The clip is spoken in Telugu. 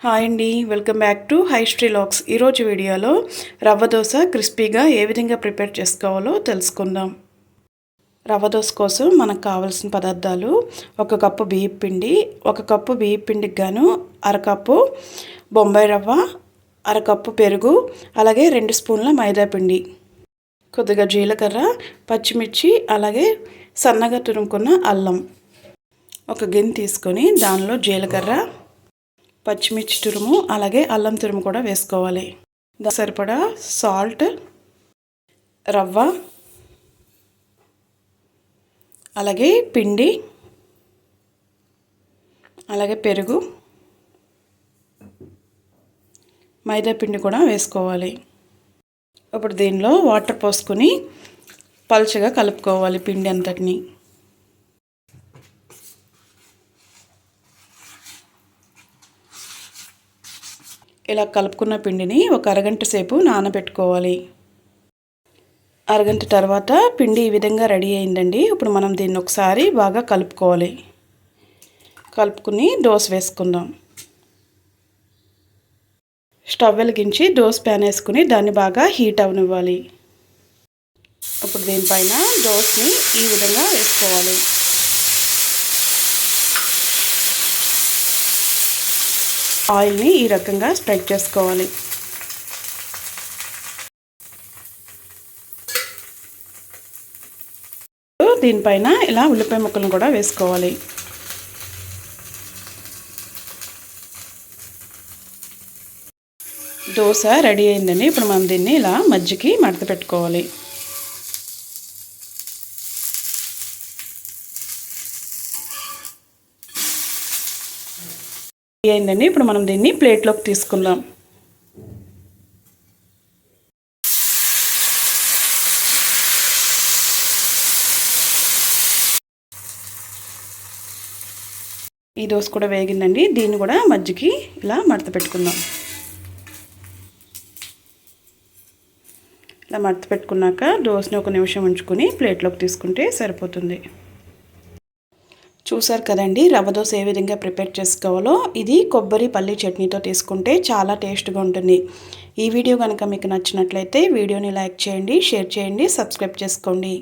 హాయ్ అండి వెల్కమ్ బ్యాక్ టు హై స్ట్రీ లాక్స్. ఈరోజు వీడియోలో రవ్వ దోశ క్రిస్పీగా ఏ విధంగా ప్రిపేర్ చేసుకోవాలో తెలుసుకుందాం. రవ్వ దోశ కోసం మనకు కావాల్సిన పదార్థాలు ఒక కప్పు బియ్య పిండి ఒక కప్పు బియ్య పిండికి గాను అరకప్పు బొంబాయి రవ్వ అరకప్పు పెరుగు అలాగే రెండు స్పూన్ల మైదా పిండి. కొద్దిగా జీలకర్ర పచ్చిమిర్చి అలాగే సన్నగా తురుముకున్న అల్లం. ఒక గిన్నె తీసుకొని దానిలో జీలకర్ర పచ్చిమిర్చి తురుము అలాగే అల్లం తురుము కూడా వేసుకోవాలి. సరిపడా సాల్ట్ రవ్వ అలాగే పిండి అలాగే పెరుగు మైదా పిండి కూడా వేసుకోవాలి. ఇప్పుడు దీనిలో వాటర్ పోసుకొని పలుచగా కలుపుకోవాలి పిండి అంతటిని. ఇలా కలుపుకున్న పిండిని ఒక అరగంట సేపు నానబెట్టుకోవాలి. అరగంట తర్వాత పిండి ఈ విధంగా రెడీ అయిందండి. ఇప్పుడు మనం దీన్ని ఒకసారి బాగా కలుపుకోవాలి. కలుపుకుని దోశ వేసుకుందాం. స్టవ్ వెలిగించి దోశ ప్యాన్ వేసుకుని దాన్ని బాగా హీట్ అవనివ్వాలి. ఇప్పుడు దీనిపైన దోశని ఈ విధంగా వేసుకోవాలి. ఆయిల్ని ఈ రకంగా స్ప్రెడ్ చేసుకోవాలి. దీనిపైన ఇలా ఉల్లిపాయ ముక్కలను కూడా వేసుకోవాలి. దోశ రెడీ అయిందండి ఇప్పుడు మనం దీన్ని ఇలా మజ్జికి మడత పెట్టుకోవాలి. అయిందండి ఇప్పుడు మనం దీన్ని ప్లేట్లోకి తీసుకుందాం. ఈ దోశ కూడా వేగిందండి. దీన్ని కూడా మజ్జికి ఇలా మడత పెట్టుకుందాం. ఇలా మడత పెట్టుకున్నాక దోశని ఒక నిమిషం ఉంచుకొని ప్లేట్లోకి తీసుకుంటే సరిపోతుంది. చూసారు కదండి రవ్వ దోశ ఏ విధంగా ప్రిపేర్ చేసుకోవాలో ఇది కొబ్బరి పల్లి చట్నీతో తీసుకుంటే చాలా టేస్ట్గా ఉంటుంది. ఈ వీడియో కనుక మీకు నచ్చినట్లయితే వీడియోని లైక్ చేయండి షేర్ చేయండి సబ్స్క్రైబ్ చేసుకోండి.